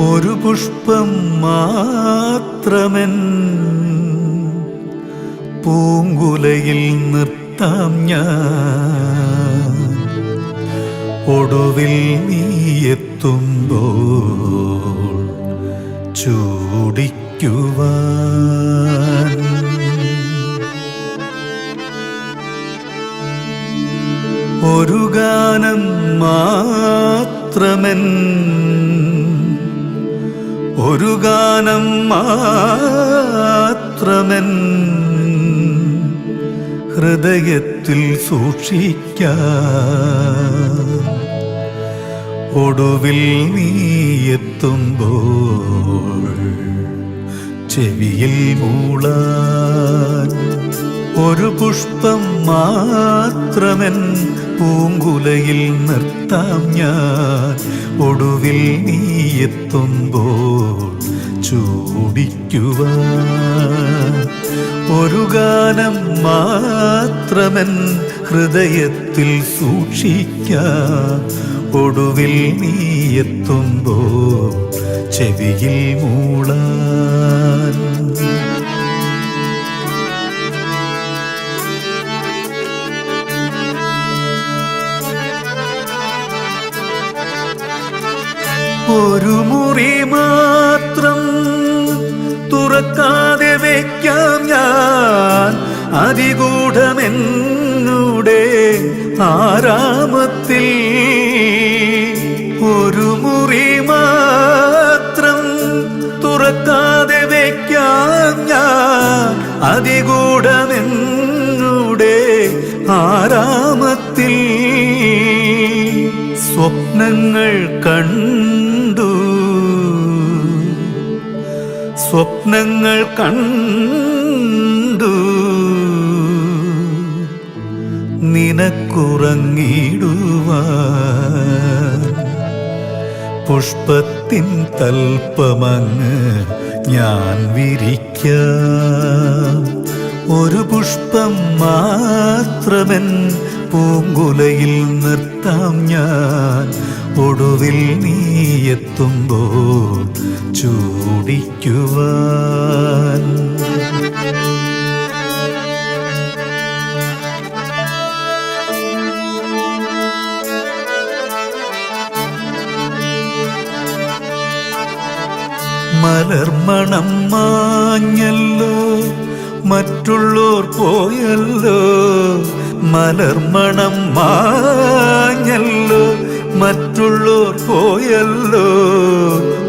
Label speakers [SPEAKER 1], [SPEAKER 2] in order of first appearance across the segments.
[SPEAKER 1] ഒരു പുഷ്പം മാത്രമെൻ പൂങ്കുലയിൽ നിർത്താം ഞാൻ. ഒടുവിൽ നീ എത്തുമ്പോൾ ചൂടിക്കുവാൻ. ഒരു ഗാനം മാത്രമൻ ഒരു ഗാനം മാത്രമൻ ഹൃദയത്തിൽ സൂക്ഷിക്ക. ഒടുവിൽ നീ എത്തുമ്പോൾ ചെവിയിൽ മൂളാൻ ഒരു പുഷ്പം മാത്രമൻ പൂങ്കുലയിൽ നിർത്താം ഞാൻ. ഒടുവിൽ നീ എത്തുമ്പോൾ ചൂടിക്കുക ഒരു ഗാനം മാത്രമൻ ഹൃദയത്തിൽ സൂക്ഷിക്ക. ഒടുവിൽ നീ എത്തുമ്പോൾ ചെവിയിൽ മൂളാൻ. ഒരു മുറി മാത്രം തുറക്കാതെ വയ്ക്കാം ഞാൻ. അതിഗൂഢമെന്നുടെ ആരാമത്തിൽ ഒരു മുറി മാത്രം തുറക്കാതെ വയ്ക്കാം ഞാൻ. അതിഗൂഢമെന്നുടെ ആരാമത്തിൽ സ്വപ്നങ്ങൾ കണ്ടു സ്വപ്നങ്ങൾ കണ്ടു. നിനക്കുറങ്ങിടുവാൻ പുഷ്പത്തിൻ തൽപ്പമങ്ങ് ഞാൻ വിരിക്ക. ഒരു പുഷ്പം മാത്രമെൻ പൂങ്കുലയിൽ നിർത്താം ഞാൻ ഒടുവിൽ നീ എത്തുമ്പോ ചൂടിക്കുവാൻ. മലർമണം മാഞ്ഞല്ലോ മറ്റുള്ളോർ പോയല്ലോ. മലർമണം മാഞ്ഞല്ലോ മറ്റുള്ളോർ പോയല്ലോ.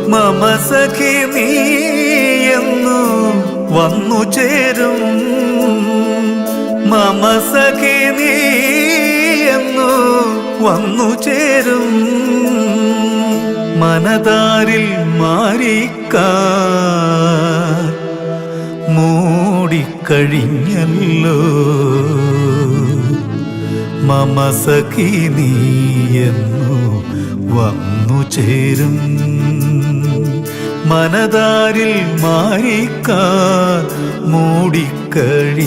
[SPEAKER 1] മമ സഖി നീയെന്നു വന്നു ചേരും. മമ സഖി നീയെന്നു വന്നു ചേരും. മനതാരിൽ മാറിക്ക. മൂടിക്കഴിഞ്ഞല്ലോ. മമ സഖി നീയെന്നു വന്നു ചേരും. മനതാരിൽ മാറിക്കാൻ മൂടിക്കഴിഞ്ഞല്ലോ.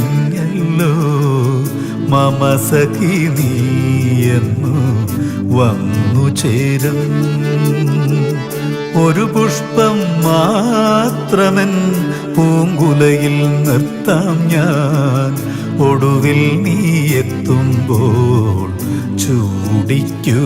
[SPEAKER 1] മമ സഖി നീയെന്നു വന്നു ചേരും. ഒരു പുഷ്പം മാത്രമൻ പൂങ്കുലയിൽ നിർത്താം ഞാൻ. ഒടുവിൽ നീ എത്തുമ്പോൾ ചൂടിക്കുവാൻ